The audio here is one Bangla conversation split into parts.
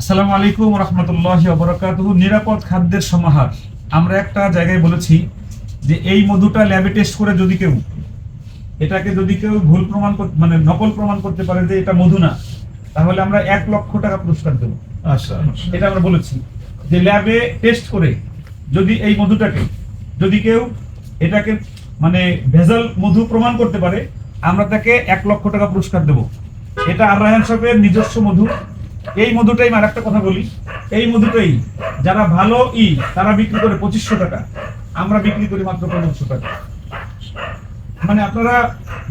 আসসালামু আলাইকুম রহমতুল্লাহ বরকাতুহ। নিরাপদ খাদ্যের সমাহার। আমরা একটা জায়গায় বলেছি যে এই মধুটা ল্যাবে টেস্ট করে যদি কেউ এটাকে যদি কেউ ভুল প্রমাণ মানে নকল প্রমাণ করতে পারে যে এটা মধু না তাহলে আমরা এক লক্ষ টাকা পুরস্কার দেবো। আচ্ছা এটা আমরা বলেছি যে ল্যাবে টেস্ট করে যদি এই মধুটাকে যদি কেউ এটাকে মানে ভেজাল মধু প্রমাণ করতে পারে আমরা তাকে এক লক্ষ টাকা পুরস্কার দেব। এটা আর রায়হান সাহেবের নিজস্ব মধু। এই মধুটাই আর একটা কথা বলি। এই মধুটাই যারা ভালো ই, তারা বিক্রি করে পঁচিশশো টাকা। আমরা বিক্রি করি মাত্র পনেরোশো টাকা। মানে আপনারা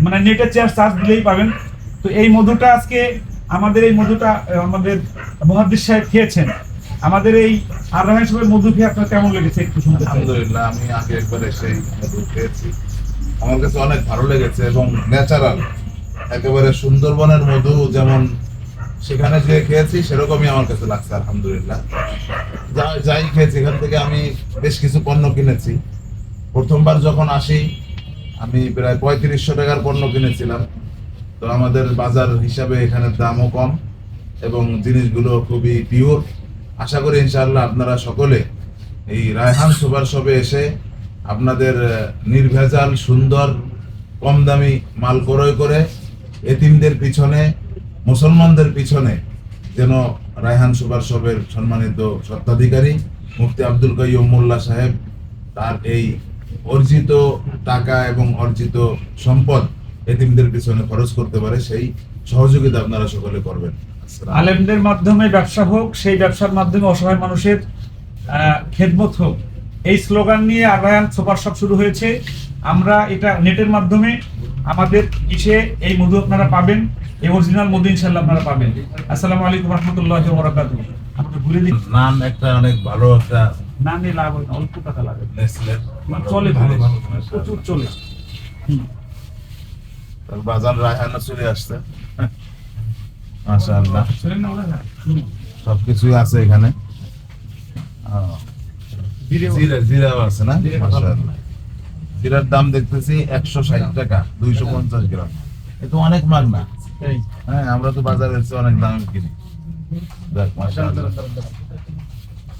মানে নেটে চার্জ চার্জ দিলেই পাবেন। তো এই মধুটা আজকে আমাদের এই মধুটা আমাদের মহাদ্দিস সাহেব খেয়েছেন। আমাদের এই আর রহমান মধু খেয়ে আপনার কেমন লেগেছে একটু শুনতে আলহামদুলিল্লাহ, আমি আগে একবার এসে মধু খেয়েছি। আমার কাছে অনেক ভালো লেগেছে এবং ন্যাচারাল একেবারে সুন্দরবনের মধু যেমন সেখানে যে খেয়েছি, সেরকমই আমার কাছে লাগছে, আলহামদুলিল্লাহ। যা- যাই খেয়েছি, এখান থেকে আমি বেশ কিছু পণ্য কিনেছি। প্রথমবার যখন আসি, আমি প্রায় পঁয়ত্রিশশো টাকার পণ্য কিনেছিলাম। তো আমাদের বাজার হিসাবে এখানের দামও কম এবং জিনিসগুলো খুবই পিওর আশা করি ইনশাআল্লাহ আপনারা সকলে এই রায়হান সুপার শপে এসে আপনাদের নির্ভেজাল, সুন্দর, কম দামি মাল ক্রয় করে এতিমদের পিছনে মুসলমানদের পিছনে যেন রায়হান সুপার শপের সম্মানিত সত্ত্বাধিকারী মুফতি আব্দুল কাইয়ুম মোল্লা সাহেব তার এই অর্জিত টাকা এবং অর্জিত সম্পদ এতিমদের পিছনে খরচ করতে পারে, সেই সহযোগিতা আপনারা সকলে করবেন। আলেমদের মাধ্যমে ব্যবসা হোক, সেই ব্যবসার মাধ্যমে অসহায় মানুষের খেদমত হোক। এই স্লোগান নিয়ে আরায়ান সুপার শপ শুরু হয়েছে। আমরা এটা নেটের মাধ্যমে আমাদের ইসে এই মধু আপনারা পাবেন? এই অরিজিনাল মধু ইনশাল্লাহ আপনারা পাবেন। আসসালামু আলাইকুম রহমতুল্লাহ ঘুরে দিই নাম একটা অনেক ভালো একটা লাভ হয় অল্প টাকা লাগে। নেসলের চলে ভালো প্রচুর চলে। বাজার রায়হানা চলে আসছে। মাশাআল্লাহ। সবকিছুই আছে এখানে। জিরে- জিরা আছে না? মাশাআল্লাহ। জিরার দাম দেখতেছি একশো ষাট টাকা দুইশো পঞ্চাশ গ্রাম। এ তো অনেক মাগ না। হ্যাঁ আমরা তো বাজারে অনেক দামে কিনি।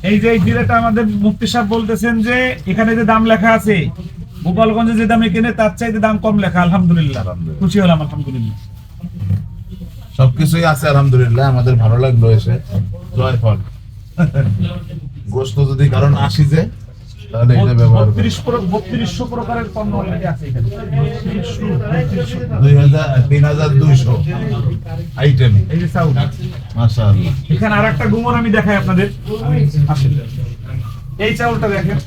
এই যে এই জিরাটা আমাদের মুফতি সাহেব বলতেছেন যে এখানে যে দাম লেখা আছে গোপালগঞ্জে যে দামে কিনে তার চাইতে দাম কম লেখা আলহামদুলিল্লাহ। আলহামদুলিল্লাহ। খুশি হলাম আলহামদুলিল্লাহ। সবকিছুই আছে আলহামদুলিল্লাহ। আমাদের ভালো লাগল এসে। জয় ফল গোস্ত যদি কারণ আসি যে তাহলে এটা ব্যবহার করব। বত্রিশ প্রকারের পণ্য অলরেডি আছে এখানে। আইটেম। এই যে মাশাআল্লাহ। এখানে গুমর আমি দেখাই আপনাদের। আসেন। এই চাউলটা দেখেন।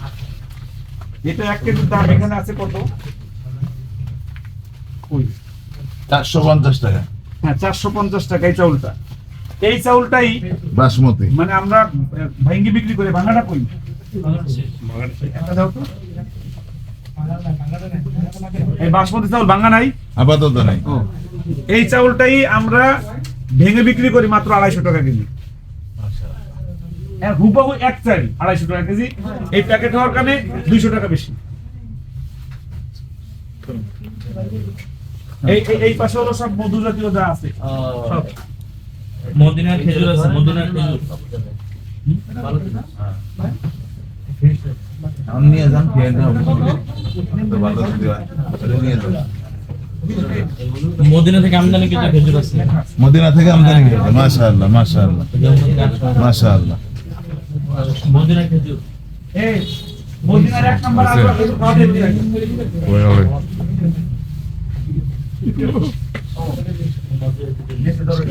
এটা এক কেজির দাম এখানে আছে কত? চারশো পঞ্চাশ টাকা। হ্যাঁ চারশো পঞ্চাশ টাকা এই চাউলটা। এই চাউলটাই বাসমতি। মানে আমরা ভাঙ্গি বিক্রি করে। ভাঙাটা কই। এই বাসমতি চাউল ভাঙা নাই? আপাতত নাই। এই চাউলটাই আমরা ভেঙে বিক্রি করি মাত্র আড়াইশো টাকা কেজি। হুবাহু এক চাই আড়াইশো টাকা কেজি। এই প্যাকেট হওয়ার কারণে দুইশো টাকা বেশি। এই এই- পাশে হলো সব মধু জাতীয় যা আছে। সব মদিনার খেজুর আছে মদিনার খেজুর। এখন নিয়ে যান খেয়ে নাও। ভালো নিয়ে যান মদিনা থেকে আমদানি কিছু খেজুর আছে? মদিনা থেকে আমদানি করেছে মাশাআল্লাহ মাশাআল্লাহ। মাশাআল্লাহ। মদিনার খেজুর। এই মদিনার এক নাম্বার আছে। আলু খাওয়া দিয়ে দিন। নিচে ধরো।